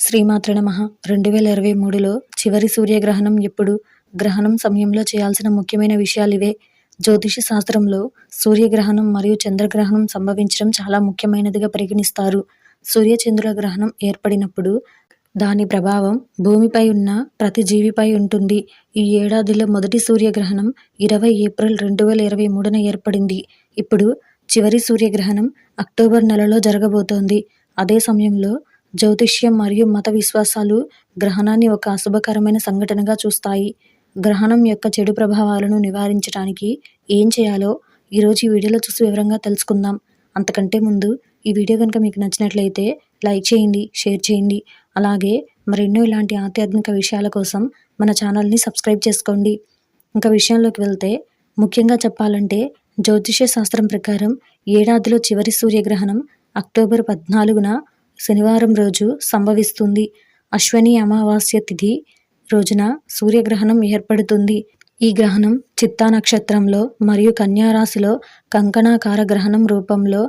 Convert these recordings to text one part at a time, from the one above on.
శ్రీమాత్ర నమః. రెండు వేల ఇరవై మూడులో చివరి సూర్యగ్రహణం ఎప్పుడు? గ్రహణం సమయంలో చేయాల్సిన ముఖ్యమైన విషయాలివే జ్యోతిష శాస్త్రంలో సూర్యగ్రహణం మరియు చంద్రగ్రహణం సంభవించడం చాలా ముఖ్యమైనదిగా పరిగణిస్తారు. సూర్యచంద్రుల గ్రహణం ఏర్పడినప్పుడు దాని ప్రభావం భూమిపై ఉన్న ప్రతి జీవిపై ఉంటుంది. ఈ ఏడాదిలో మొదటి సూర్యగ్రహణం ఇరవై ఏప్రిల్ రెండు వేల ఇరవై మూడున ఏర్పడింది. ఇప్పుడు చివరి సూర్యగ్రహణం అక్టోబర్ నెలలో జరగబోతోంది. అదే సమయంలో జ్యోతిష్యం మరియు మత విశ్వాసాలు గ్రహణాన్ని ఒక అశుభకరమైన సంఘటనగా చూస్తాయి. గ్రహణం యొక్క చెడు ప్రభావాలను నివారించడానికి ఏం చేయాలో ఈరోజు ఈ వీడియోలో చూసి వివరంగా తెలుసుకుందాం. అంతకంటే ముందు ఈ వీడియో కనుక మీకు నచ్చినట్లయితే లైక్ చేయండి షేర్ చేయండి. అలాగే మరెన్నో ఇలాంటి ఆధ్యాత్మిక విషయాల కోసం మన ఛానల్ని సబ్స్క్రైబ్ చేసుకోండి. ఇంకా విషయంలోకి వెళ్తే ముఖ్యంగా చెప్పాలంటే జ్యోతిష్య శాస్త్రం ప్రకారం ఏడాదిలో చివరి సూర్యగ్రహణం అక్టోబర్ పద్నాలుగున శనివారం రోజు సంభవిస్తుంది. అశ్వని అమావాస్య తిథి రోజున సూర్యగ్రహణం ఏర్పడుతుంది. ఈ గ్రహణం చిత్తా నక్షత్రంలో మరియు కన్యారాశిలో కంకణాకార గ్రహణం రూపంలో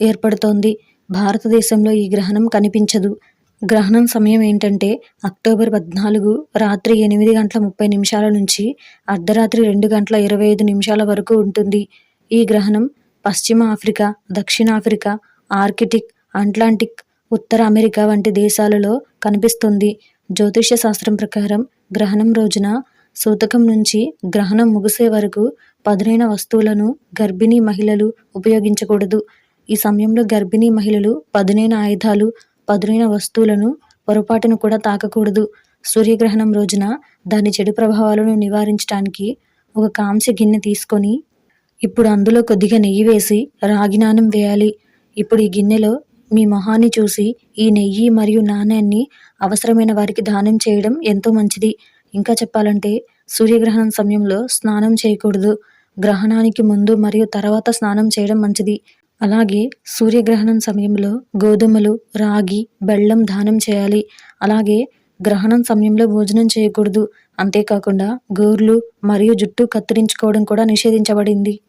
ఏర్పడుతోంది. భారతదేశంలో ఈ గ్రహణం కనిపించదు. గ్రహణం సమయం ఏంటంటే అక్టోబర్ పద్నాలుగు రాత్రి ఎనిమిది గంటల ముప్పై నిమిషాల నుంచి అర్ధరాత్రి రెండు గంటల ఇరవై ఐదు నిమిషాల వరకు ఉంటుంది. ఈ గ్రహణం పశ్చిమ ఆఫ్రికా దక్షిణాఫ్రికా ఆర్కిటిక్ అట్లాంటిక్ ఉత్తర అమెరికా వంటి దేశాలలో కనిపిస్తుంది. జ్యోతిష్య శాస్త్రం ప్రకారం గ్రహణం రోజున సూతకం నుంచి గ్రహణం ముగిసే వరకు పదునైన వస్తువులను గర్భిణీ మహిళలు ఉపయోగించకూడదు. ఈ సమయంలో గర్భిణీ మహిళలు పదునైన ఆయుధాలు పదునైన వస్తువులను పొరపాటును కూడా తాకకూడదు. సూర్యగ్రహణం రోజున దాని చెడు ప్రభావాలను నివారించడానికి ఒక కాంస్య గిన్నె తీసుకొని ఇప్పుడు అందులో కొద్దిగా నెయ్యి వేసి రాగినానం వేయాలి. ఇప్పుడు ఈ గిన్నెలో మీ మొహాన్ని చూసి ఈ నెయ్యి మరియు నాణ్యాన్ని అవసరమైన వారికి దానం చేయడం ఎంతో మంచిది. ఇంకా చెప్పాలంటే సూర్యగ్రహణం సమయంలో స్నానం చేయకూడదు. గ్రహణానికి ముందు మరియు తర్వాత స్నానం చేయడం మంచిది. అలాగే సూర్యగ్రహణం సమయంలో గోధుమలు రాగి బెల్లం దానం చేయాలి. అలాగే గ్రహణం సమయంలో భోజనం చేయకూడదు. అంతేకాకుండా గోర్లు మరియు జుట్టు కత్తిరించుకోవడం కూడా నిషేధించబడింది.